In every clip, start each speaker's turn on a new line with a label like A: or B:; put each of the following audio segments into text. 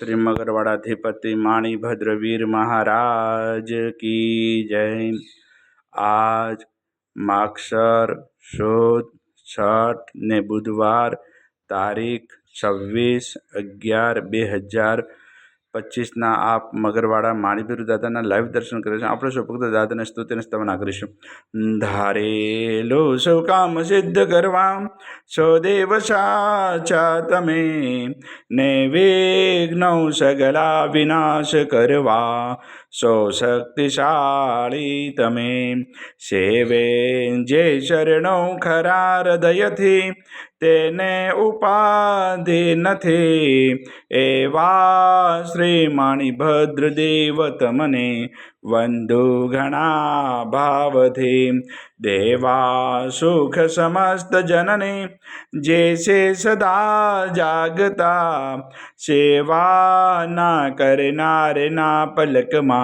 A: શ્રી મગરવાડાધિપતિ માણીભદ્રવીર મહારાજ કી જય આજ માક્ષર શુદ્ધ છઠ ને બુધવાર તારીખ છવ્વીસ અગિયાર બે હજાર પચીસના આ મગરવાડા માણીભીર દાદાના લાઈવ દર્શન કરે છે. આપણે શું ફક્ત દાદાને સ્તુતિને સ્તવના કરીશું. ધારેલો સૌ કામ સિદ્ધ કરવા. સૌદેવ સાચા તમે. ને વિઘ્નૌ સગલા વિનાશ કરવા. સો શક્તિશાળી તમે. સેવે જે શરણો ખરા હૃદયથી, તેને ઉપાધિ નથી. એવા શ્રી માણીભદ્ર દેવ તમને વંદુ ઘણા ભાવથી. દેવા સુખ સમસ્ત જનને, જે છે સદા જાગતા. સેવા ના કરનારના પલકમાં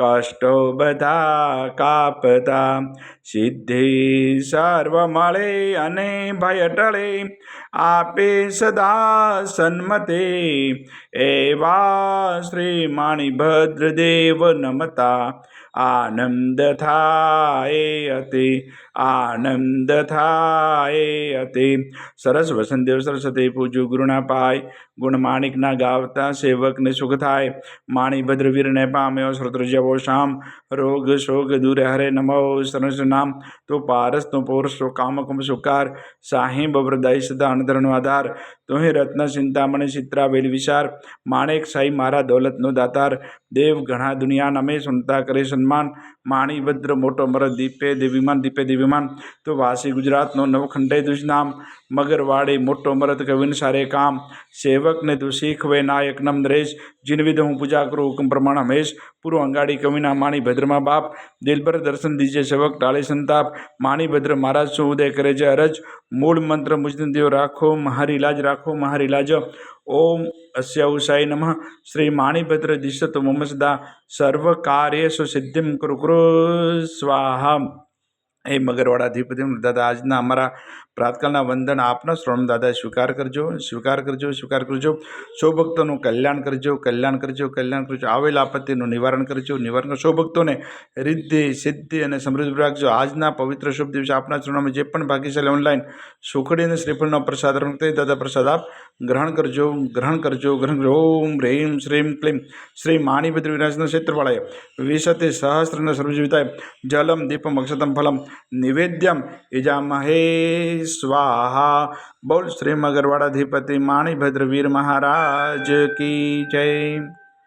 A: કષ્ટો બધા કાપતા. સિદ્ધિ સર્વ મળે અને ભય ટળે આપે સદા સન્મતે. એવા શ્રી માણીભદ્ર દેવ નમતા. આનંદ થાય અતિ, આનંદ થાય અતિ. સરસ વસંતદેવ સરસ્વતી પૂજ્યું ગુરુના પાય, ગુણ માણિકના ગાવતા સેવકને સુખ થાય. માણીભદ્ર વીરને પામ્યો ਓ ਸ਼ਾਮ ਰੋਗ ਸ਼ੋਗ ਦੂਰ ਹਰੇ ਨਮੋ ਸਰਸ ਨਾਮ ਤੋ ਪਾਰਸ ਤੋ ਪੋਰਸ ਤੋ ਕਾਮ ਕੁਮ ਸੁਕਾਰ ਸਾਹਿਬ ਬਵਰਦਾਈ ਸਦਾਨ ਦਰਨ ਆਧਾਰ તોહી રત્ન ચિંતામણી ચિત્રા વેલ વિચાર માણેક સાઈ મારા દોલતનો દાતાર, દેવ ઘણા દુનિયા નમે સુનતા કરે સન્માન માણીભદ્ર મોટો મરદ દીપે દેવીમાન દીપે દેવીમાન, તો વાસી ગુજરાતનો નવખંડે દુજ નામ મગરવાડે મોટો મરદ કવિન સારે કામ, સેવકને તું શીખવે નાયક નમ નરેશ જીનવિધ હું પૂજા કરું હુકમ પ્રમાણ હમેશ, પૂરો અંગાડી કવિના માણી ભદ્રમાં બાપ, દિલભર દર્શન દીજે સેવક ટાળે સંતાપ, માણી ભદ્ર મહારાજ શું ઉદય કરે છે અરજ, મૂળ મંત્ર મુજન દેવ રાખો મહારી લાજ રાખો મહારી લાજ. ઓમ અસ્યાઉસાય નમઃ. શ્રી માણીભદ્ર દિશત મમસદા. સર્વ કાર્યેષુ સિદ્ધિમ કુરુ સ્વાહા. એ મગરવાડાધિપતિ દાદા, આજના અમારા પ્રાતકાળના વંદન આપના. શ્રવણ દાદા સ્વીકાર કરજો સ્વીકાર કરજો સ્વીકાર કરજો. સૌભક્તોનું કલ્યાણ કરજો કલ્યાણ કરજો કલ્યાણ કરજો. આવેલ આપત્તિનું નિવારણ કરજો નિવારણ કરજો. સૌ રિદ્ધિ, સિદ્ધિ અને સમૃદ્ધિ રાખજો. આજના પવિત્ર શુભ દિવસે આપના ચરણોમાં જે પણ ભાગ્યશાળી ઓનલાઈન સુખડી અને શ્રીફળનો પ્રસાદ રમતે, દાદા પ્રસાદ આપ ગ્રહણ કરજો ગ્રહણ કરજો ગ્રહણ કરજો. ઓમ હ્રીમ શ્રીમ ક્લીમ. શ્રી માણીભદ્ર વિરાજના ક્ષેત્રવાળાએ વિશતે સહસ્ત્રના સર્વજીવિતાય જલમ, દીપમ, અક્ષતમ ફલમ નિવેદ્યમ. ઇજામહે સ્વાહા. બોલ શ્રી મગરવાડાધિપતિ માણીભદ્ર વીર મહારાજ કી જય.